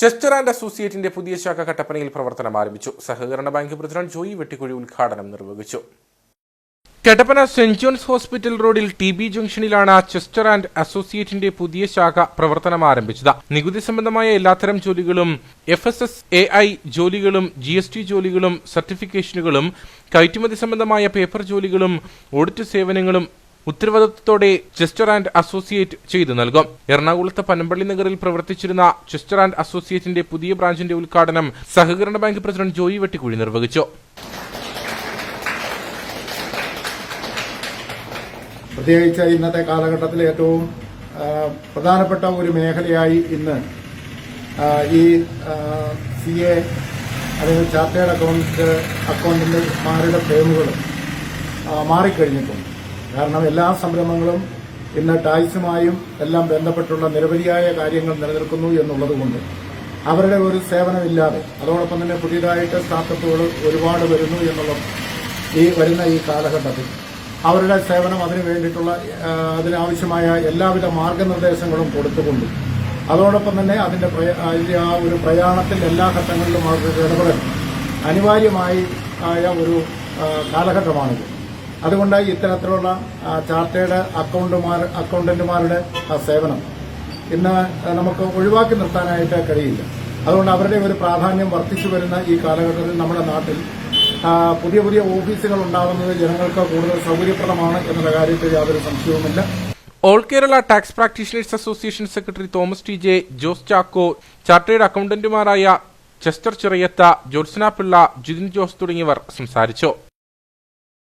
Chester and അസോസിയേറ്റിന്റെ പുതിയ ശാഖ കട്ടപ്പനയിൽ പ്രവർത്തനം ആരംഭിച്ചു. സഹകരണ ബാങ്ക് പ്രസിഡന്റ് ജോയി വെട്ടിക്കുഴി ഉദ്ഘാടനം നിർവഹിച്ചു. കട്ടപ്പന സെന്റ് ജോൺസ് ഹോസ്പിറ്റൽ റോഡിൽ ടി ബി ജംഗ്ഷനിലാണ് ചെസ്റ്റർ ആൻഡ് അസോസിയേറ്റിന്റെ പുതിയ ശാഖ പ്രവർത്തനം ആരംഭിച്ചത്. നികുതി സംബന്ധമായ എല്ലാത്തരം ജോലികളും F S S A I ജോലികളും ജി എസ് ടി ജോലികളും സർട്ടിഫിക്കേഷനുകളും കയറ്റുമതി സംബന്ധമായ പേപ്പർ ജോലികളും ഓഡിറ്റ് സേവനങ്ങളും ഉത്തരവാദിത്വത്തോടെ ചെസ്റ്റർ ആൻഡ് അസോസിയേറ്റ് ചെയ്തു നൽകും. എറണാകുളത്ത് പനമ്പള്ളി നഗറിൽ പ്രവർത്തിച്ചിരുന്ന ചെസ്റ്റർ ആൻഡ് അസോസിയേറ്റിന്റെ പുതിയ ബ്രാഞ്ചിന്റെ ഉദ്ഘാടനം സഹകരണ ബാങ്ക് പ്രസിഡന്റ് ജോയി വെട്ടിക്കുഴി നിർവഹിച്ചു. പ്രത്യേകിച്ച് ഇന്നത്തെ കാലഘട്ടത്തിൽ ഏറ്റവും പ്രധാനപ്പെട്ട ഒരു മേഖലയായി ഇന്ന് ഈ സി എ അല്ലെങ്കിൽ ചാർട്ടേഡ് അക്കൗണ്ട് അക്കൗണ്ടന്റുമാരുടെ ഫ്രെയിമുകൾ മാറിക്കഴിഞ്ഞിട്ടുണ്ട്. കാരണം എല്ലാ സംരംഭങ്ങളും ഇന്ന് ടാക്സുമായും എല്ലാം ബന്ധപ്പെട്ടുള്ള നിരവധിയായ കാര്യങ്ങൾ നിലനിൽക്കുന്നു എന്നുള്ളതുകൊണ്ട് അവരുടെ ഒരു സേവനമില്ലാതെ അതോടൊപ്പം തന്നെ പുതിയതായിട്ട് സ്റ്റാർട്ടപ്പുകൾ ഒരുപാട് വരുന്നു എന്നുള്ള ഈ വരുന്ന ഈ കാലഘട്ടത്തിൽ അവരുടെ സേവനം അതിനു വേണ്ടിയിട്ടുള്ള അതിനാവശ്യമായ എല്ലാവിധ മാർഗനിർദ്ദേശങ്ങളും കൊടുത്തുകൊണ്ട് അതോടൊപ്പം തന്നെ അതിന്റെ അതിന്റെ ആ ഒരു പ്രയാണത്തിൽ എല്ലാ ഘട്ടങ്ങളിലും അവർക്ക് ഇടപെടൽ അനിവാര്യമായി ആയ ഒരു കാലഘട്ടമാണിത്. അതുകൊണ്ട് ഇത്തരത്തിലുള്ള ചാർട്ടേഡ് അക്കൗണ്ടുമാർ അക്കൗണ്ടന്റുമാരുടെ സേവനം ഇന്ന് നമുക്ക് ഒഴിവാക്കി നിർത്താനായിട്ട് കഴിയില്ല. അതുകൊണ്ട് അവരുടെ ഒരു പ്രാധാന്യം വർദ്ധിച്ചു വരുന്ന ഈ കാലഘട്ടത്തിൽ നമ്മുടെ നാട്ടിൽ പുതിയ പുതിയ ഓഫീസുകൾ ഉണ്ടാകുന്നത് ജനങ്ങൾക്ക് കൂടുതൽ സൗകര്യപ്രദമാണ് എന്നുള്ള കാര്യത്തിൽ യാതൊരു സംശയവുമില്ല. All Kerala tax practitioners association secretary Thomas T J Jose Chacko chartered അക്കൗണ്ടന്റുമാരായ Chester ചെറിയത്ത Jyotsna Pillai Jithin Jose തുടങ്ങിയവർ സംസാരിച്ചു.